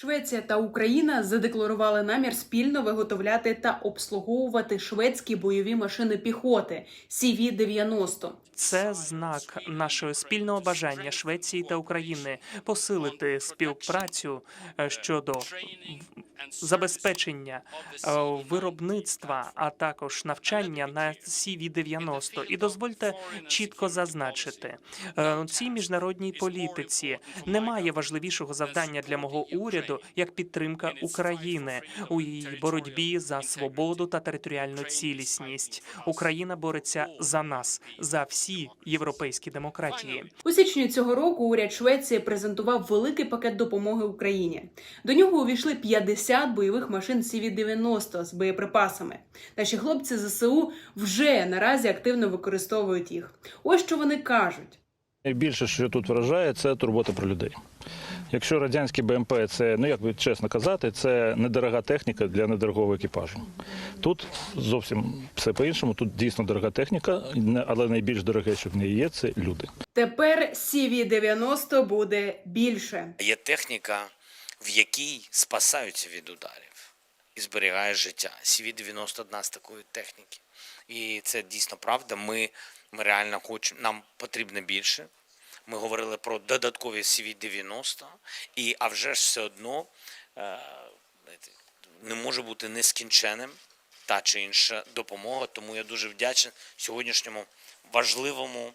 Швеція та Україна задекларували намір спільно виготовляти та обслуговувати шведські бойові машини піхоти CV-90. Це знак нашого спільного бажання Швеції та України посилити співпрацю е, щодо забезпечення е, виробництва, а також навчання на CV-90. І дозвольте чітко зазначити, е, цій міжнародній політиці немає важливішого завдання для мого уряду як підтримка України у її боротьбі за свободу та територіальну цілісність. Україна бореться за нас, за всі європейські демократії. У січні цього року уряд Швеції презентував великий пакет допомоги Україні. До нього увійшли 50 бойових машин CV-90 з боєприпасами. Наші хлопці ЗСУ вже наразі активно використовують їх. Ось що вони кажуть. Найбільше, що тут вражає, це турбота про людей. Якщо радянські БМП це, ну як би чесно казати, це недорога техніка для недорогого екіпажу. Тут зовсім все по-іншому. Тут дійсно дорога техніка, але найбільш дороге, що в неї є, це люди. Тепер CV-90 буде більше. Є техніка, в якій спасаються від ударів і зберігає життя. CV-90 одна з такої техніки. І це дійсно правда. Ми, ми реально хочемо, нам потрібно більше. Ми говорили про додаткові CV-90, і, а вже ж все одно е, не може бути нескінченним та чи інша допомога. Тому я дуже вдячний сьогоднішньому важливому,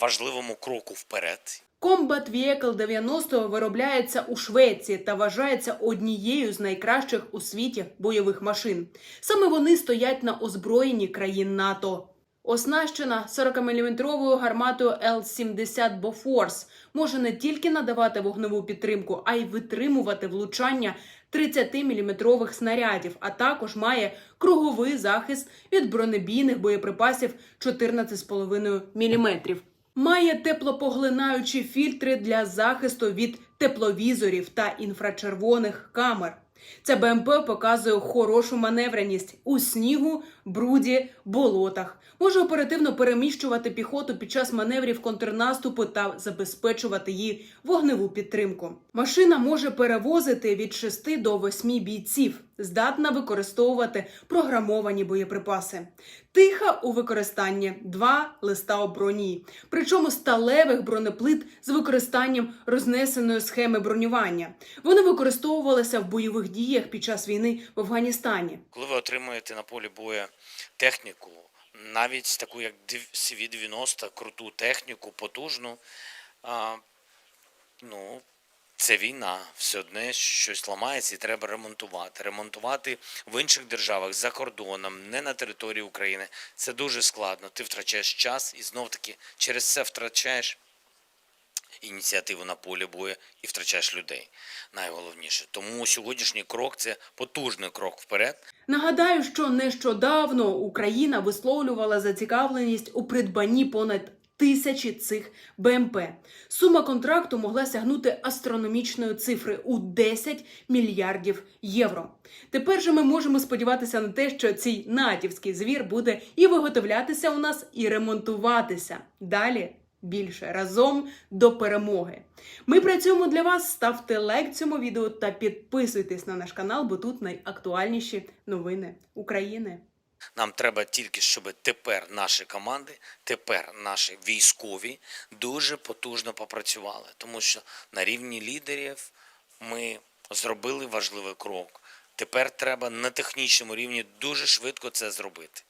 важливому кроку вперед. Combat Vehicle 90 виробляється у Швеції та вважається однією з найкращих у світі бойових машин. Саме вони стоять на озброєнні країн НАТО. Оснащена 40-мм гарматою Л-70 Bofors може не тільки надавати вогневу підтримку, а й витримувати влучання 30-мм снарядів, а також має круговий захист від бронебійних боєприпасів 14,5 мм. Має теплопоглинаючі фільтри для захисту від тепловізорів та інфрачервоних камер. Ця БМП показує хорошу маневреність у снігу, бруді, болотах. Може оперативно переміщувати піхоту під час маневрів контрнаступу та забезпечувати її вогневу підтримку. Машина може перевозити від 6 до 8 бійців, здатна використовувати програмовані боєприпаси. Тиха у використанні два листа броні, причому сталевих бронеплит з використанням рознесеної схеми бронювання. Вони використовувалися в бойових діях під час війни в Афганістані. Коли ви отримуєте на полі бою техніку, навіть таку як CV-90, круту техніку, потужну, а, ну, це війна. Все одне щось ламається і треба ремонтувати. Ремонтувати в інших державах за кордоном, не на території України. Це дуже складно. Ти втрачаєш час і знов таки через це втрачаєш ініціативу на полі бою і втрачаєш людей. Найголовніше. Тому сьогоднішній крок це потужний крок вперед. Нагадаю, що нещодавно Україна висловлювала зацікавленість у придбанні понад тисячі цих БМП. Сума контракту могла сягнути астрономічної цифри у 10 мільярдів євро. Тепер же ми можемо сподіватися на те, що цей натівський звір буде і виготовлятися у нас, і ремонтуватися. Далі більше разом до перемоги. Ми працюємо для вас. Ставте лайк цьому відео та підписуйтесь на наш канал, бо тут найактуальніші новини України. Нам треба тільки, щоб тепер наші команди, тепер наші військові дуже потужно попрацювали, тому що на рівні лідерів ми зробили важливий крок. Тепер треба на технічному рівні дуже швидко це зробити.